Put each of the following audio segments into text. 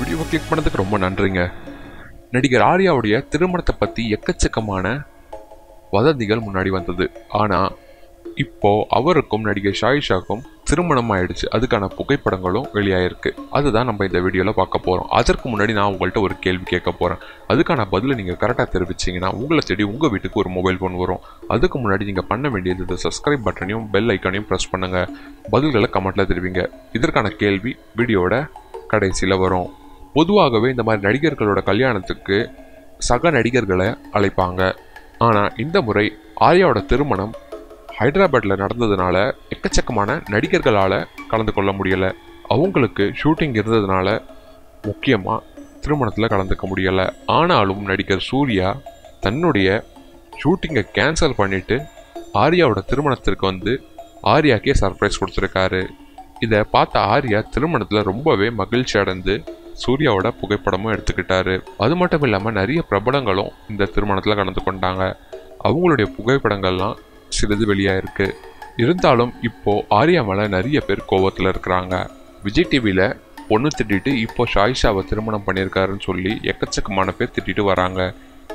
வீடியோவை கிளிக் பண்ணதுக்கு ரொம்ப நன்றிங்க. நடிகர் ஆர்யாவுடைய திருமணத்தை பற்றி எக்கச்சக்கமான வதந்திகள் முன்னாடி வந்தது. ஆனால் இப்போ அவருக்கும் நடிகர் ஷாயிஷாக்கும் திருமணம் ஆயிடுச்சு அதுக்கான புகைப்படங்களும் வெளியாயிருக்கு. அதுதான் நம்ம இந்த வீடியோவில் பார்க்க போகிறோம் அதற்கு முன்னாடி நான் உங்கள்கிட்ட ஒரு கேள்வி கேட்க போகிறேன் அதுக்கான பதிலை நீங்கள் கரெக்டாக தெரிவிச்சிங்கன்னா உங்களை தேடி உங்கள் வீட்டுக்கு ஒரு மொபைல் ஃபோன் வரும். அதுக்கு முன்னாடி நீங்கள் பண்ண வேண்டியது இந்த சப்ஸ்கிரைப் பட்டனையும் பெல் ஐக்கானையும் ப்ரெஸ் பண்ணுங்கள் பதில்களை கமெண்ட்டில் தெரிவிங்க. இதற்கான கேள்வி வீடியோட கடைசியில் வரும். பொதுவாகவே இந்த மாதிரி நடிகர்களோட கல்யாணத்துக்கு சக நடிகர்களை அழைப்பாங்க. ஆனால் இந்த முறை ஆர்யாவோட திருமணம் ஹைதராபாத்தில் நடந்ததுனால எக்கச்சக்கமான நடிகர்களால் கலந்து கொள்ள முடியலை. அவங்களுக்கு ஷூட்டிங் இருந்ததுனால முக்கியமாக திருமணத்தில் கலந்துக்க முடியலை. ஆனாலும் நடிகர் சூர்யா தன்னுடைய ஷூட்டிங்கை கேன்சல் பண்ணிவிட்டு ஆர்யாவோட திருமணத்திற்கு வந்து ஆர்யாக்கே சர்ப்ரைஸ் கொடுத்துருக்காரு. இதை பார்த்த ஆர்யா திருமணத்தில் ரொம்பவே மகிழ்ச்சி அடைந்து சூர்யாவோட புகைப்படமும் எடுத்துக்கிட்டாரு. அது மட்டும் இல்லாமல் நிறைய பிரபலங்களும் இந்த திருமணத்தில் கலந்து கொண்டாங்க. அவங்களுடைய புகைப்படங்கள்லாம் சிறிது வெளியாயிருக்கு. இருந்தாலும் இப்போ ஆர்யா மேலே நிறைய பேர் கோவத்தில் இருக்கிறாங்க. விஜய் டிவியில் பொண்ணு திட்டிட்டு இப்போ ஷாயிஷாவை திருமணம் பண்ணியிருக்காருன்னு சொல்லி எக்கச்சக்கமான பேர் திட்டிட்டு வராங்க.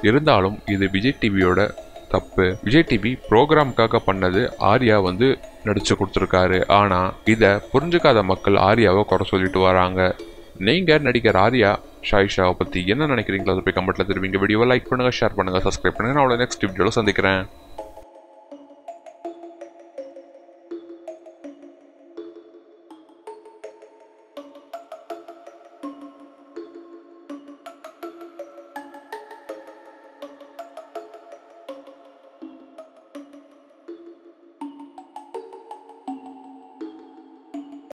இருந்தாலும் இது விஜய் டிவியோட தப்பு. விஜய் டிவி ப்ரோக்ராமுக்காக பண்ணது ஆர்யா வந்து நடிச்சு கொடுத்துருக்காரு. ஆனால் இதை புரிஞ்சுக்காத மக்கள் ஆர்யாவை குறை சொல்லிட்டு வராங்க. நீங்கள் நடிகர் ஆர்யா ஷாயிஷாவை பற்றி என்ன நினைக்கிறீங்களோ அதை போய் கமெண்ட்டில் திரும்பிங்க வீடியோவை லைக் பண்ணுங்கள் ஷேர் பண்ணுங்கள் சப்ஸ்கிரைப் பண்ணுங்கள் நான் அவ்வளோ நெக்ஸ்ட் வீடியோவில் சந்திக்கிறேன்.